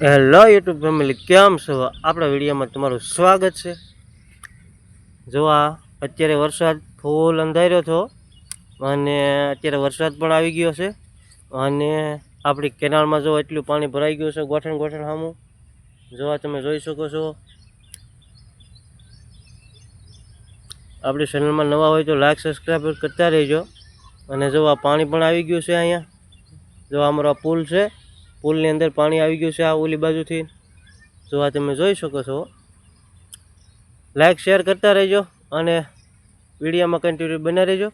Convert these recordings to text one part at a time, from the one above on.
Hello YouTube family કેમ છો? આપણા વિડીયોમાં તમારું સ્વાગત છે. જો આ અત્યારે વરસાદ ફૂલ અંધાર્યો હતો અને અત્યારે વરસાદ પણ આવી ગયો છે અને આપણી કેનાલમાં જો એટલું પાણી ભરાઈ ગયું છે ગોઠણ ગોઠણ સામું જો આ તમે જોઈ શકો છો. આપણી ચેનલમાં નવા હોય તો લાઈક સબસ્ક્રાઈબ કરતા રહેજો. અને જો આ પાણી પણ આવી ગયું છે અહીંયા. જો અમારો પુલ છે પુલની અંદર પાણી આવી ગયું છે આ ઓલી બાજુથી. જો આ તમે જોઈ શકો છો. લાઈક શેર કરતા રહેજો અને વિડીયોમાં કન્ટિન્યુ બના રહેજો.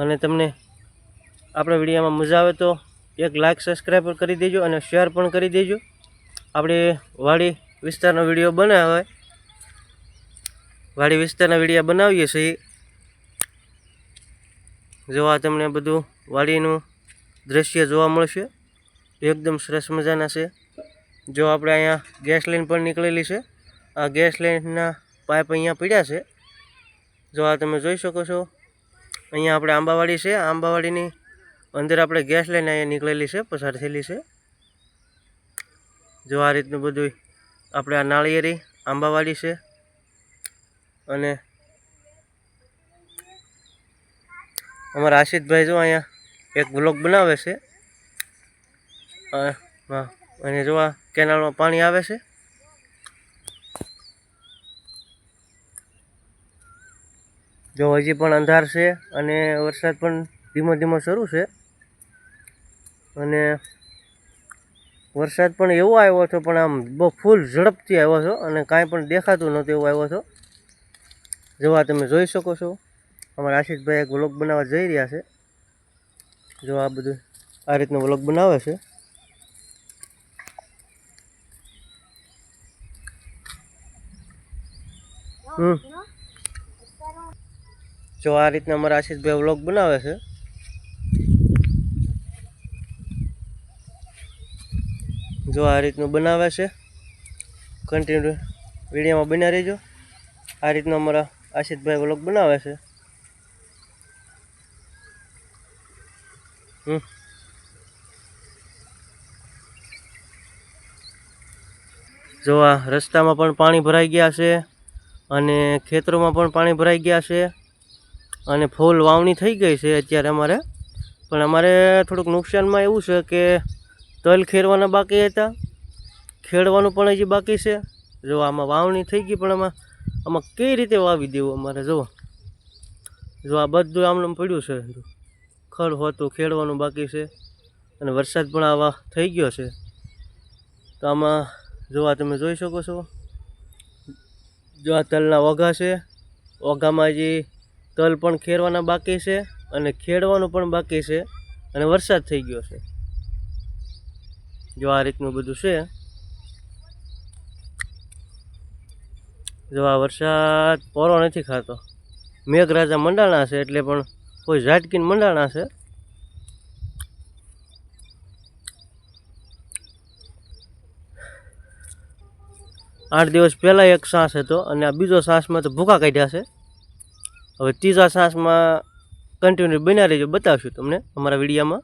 અને તમને આપણા વિડીયોમાં મજા આવે તો એક લાઈક સબસ્ક્રાઈબ કરી દેજો અને શેર પણ કરી દેજો. આપણે વાડી વિસ્તારનો વીડિયો બનાવે વાડી વિસ્તારના વીડિયો બનાવીએ છીએ. જો આ તમને બધું વાડીનું દ્રશ્ય જોવા મળશે. એકદમ સરસ મજાના છે. જો આપણે અહીંયા ગેસ લાઈન પણ નીકળેલી છે, આ ગેસ લાઈનના પાઇપ અહીંયા પીડ્યા છે. જો આ તમે જોઈ શકો છો, અહીંયા આપણે આંબાવાડી છે. આંબાવાડીની અંદર આપણે ગેસ લાઈન અહીંયા નીકળેલી છે, પસાર થયેલી છે. જો આ રીતનું બધું આપણે આ નાળિયેરી આંબાવાડી છે અને અમારા આશિતભાઈ જો અહીંયા એક બ્લોગ બનાવે છે. અને જોવા કેનાલમાં પાણી આવે છે. જો હજી પણ અંધાર છે અને વરસાદ પણ ધીમો ધીમો શરૂ છે. અને વરસાદ પણ એવો આવ્યો હતો, પણ આમ બહુ ફૂલ ઝડપથી આવ્યો હતો અને કાંઈ પણ દેખાતું નહોતું એવું આવ્યો હતો. જોવા તમે જોઈ શકો છો. અમારા આશિષભાઈ એક વ્લોગ બનાવવા જઈ રહ્યા છે. જો આ બધું આ રીતનો વ્લોગ બનાવે છે. હમ. જો આ રીતના અમારા આશીષભાઈ વ્લોગ બનાવે છે. જો આ રીતનું બનાવે છે. કન્ટિન્યુ વિડીયોમાં બન્યા રહેજો. આ રીતના અમારા આશીષભાઈ વ્લોગ બનાવે છે. જો આ રસ્તામાં પણ પાણી ભરાઈ ગયા છે અને ખેતરોમાં પણ પાણી ભરાઈ ગયા છે અને ફૂલ વાવણી થઈ ગઈ છે અત્યારે અમારે. પણ અમારે થોડુંક નુકસાનમાં એવું છે કે તલ ખેરવાના બાકી હતા. ખેડવાનું પણ હજી બાકી છે. જો આમાં વાવણી થઈ ગઈ પણ આમાં આમાં કઈ રીતે વાવી દેવું અમારે? જુઓ. જો આ બધું આમનું પડ્યું છે. ખડ હોતું ખેડવાનું બાકી છે. અને વરસાદ પણ આવા થઈ ગયો છે. તો આમાં જોવા તમે જોઈ શકો છો. જો આ તલના ઓઘા છે. ઓઘામાં હજી તલ પણ ખેરવાના બાકી છે અને ખેડવાનું પણ બાકી છે અને વરસાદ થઈ ગયો છે. જો આ રીતનું બધું છે. જો આ વરસાદ પોરો નથી ખાતો. મેઘરાજા મંડાણા છે એટલે પણ કોઈ ઝાટકીને મંડાણા છે? આઠ દિવસ પહેલાં એક શ્વાસ હતો અને આ બીજો શ્વાસમાં તો ભૂકા કાઢ્યા છે. હવે ત્રીજા શ્વાસમાં કન્ટિન્યુ બન્યા રહીજો, બતાવશું તમને અમારા વિડીયામાં.